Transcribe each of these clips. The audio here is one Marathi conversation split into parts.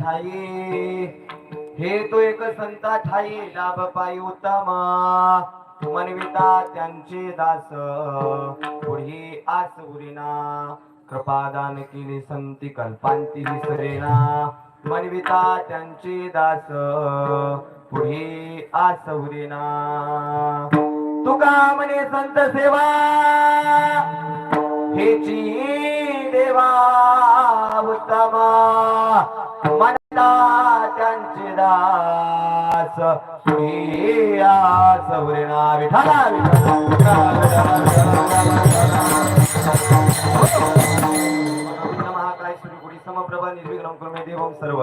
ठाई. हे तो एक संता ठाई. लाभ पायी उत्तमा. मनविता त्यांचे दास. पुढे आस उरिना. कृपादान केले संती कल्पांती सरेना मनविता त्यांचे दास. पुढे आस उरिना. तुका म्हणे संत सेवा. हेची देवा उत्तमा. त्यांची दास प्रिया सवरेना विठाला श्री समप्रभा निर्विघ्नं कुर्मे देवं सर्व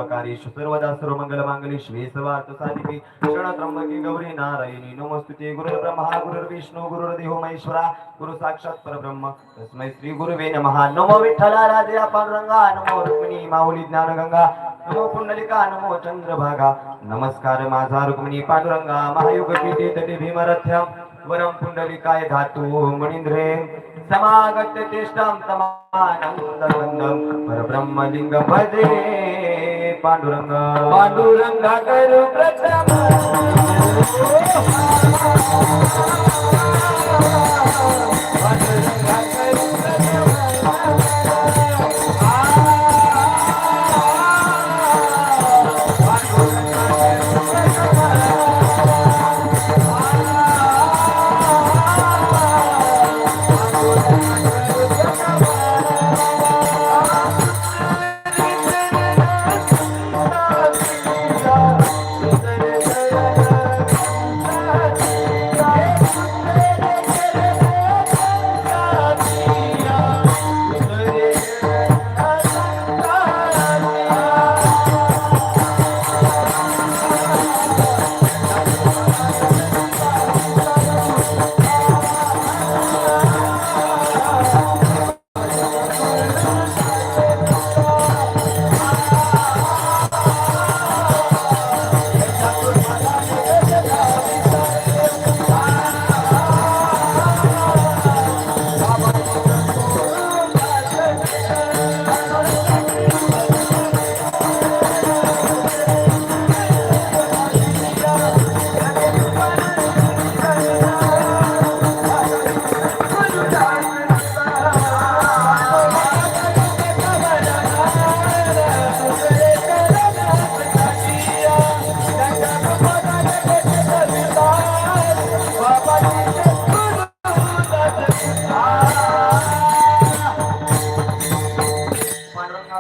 सर्वदा सर्व मंगल मांगल्ये सर्वार्थ साधिके शरण त्र्यंबके गौरी नारायणी. नमस्तुते गुरु ब्रह्मा गुरुर्विष्णू गुरुर्देव महेश्वरा गुरु साक्षात परब्रह्म. तस्मै श्री गुरुवे नमः. नमो विठ्ठला राजे पांडुरंगा नमो रुक्मिणी माऊली ज्ञानगंगा. तो पुंडलिका नमो चंद्रभागा. नमस्कार माझा रुक्मिणी पांडुरंगा महायुग पीठे तटे भीमरथ्यम वरम पुंडलिकाय धातू मणिंद्रे समागत चेष्टां समानन्दकन्दं परब्रह्मलिंग भजे पांडुरंग. पांडुरंगा करू प्रथम.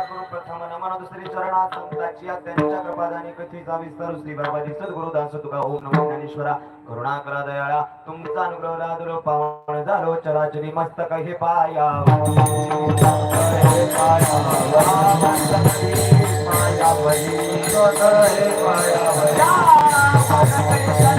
पांडुरंगा गुरु प्रथम नमन दुसरी चरणा संताची त्यांच्या कृपादानी कथीचा विस्तार श्री बाबाजी सद्गुरु दास तुका ओम नमो ज्ञानेश्वरा करुणा करा दयाळा तुमचा अनुग्रह रादुर पावन झालो चराचरी मस्तक हे पाया पाया पाया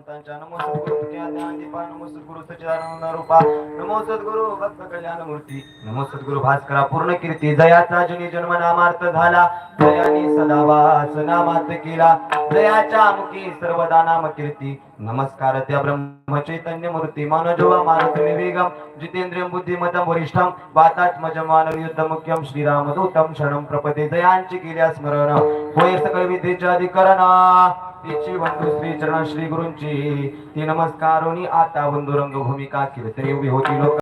संतांच्या नमो सद्गुरु तुझ्या ज्ञानदीपा नमो सद्गुरु सच्चिदानंद रूपा नमो सद्गुरु भक्त कल्याण मूर्ती नमो सद्गुरु भास्करा पूर्ण कीर्ती जयाचा जुनी जन्म नामार्थ झाला. जयानी सदावास नामात केला. जयाच्या मुखी सर्वदा नाम कीर्ती नमस्कार त्या ब्रह्म चैतन्य मूर्ती मनोजोवा मारुती विवेगम जितेंद्रियम बुद्धिमतम वरिष्ठम वातात्मजम मानव युद्ध मुख्यम श्रीरामदूतम शरणम प्रपदे जयांची केल्या स्मरण. होय सकळ विद्येच्या अधिकरणा। तिची बंधू श्री चरण श्री गुरुंची. ती नमस्कारोनी आता बंधुरंग भूमिका कीर्तने उभी होती लोक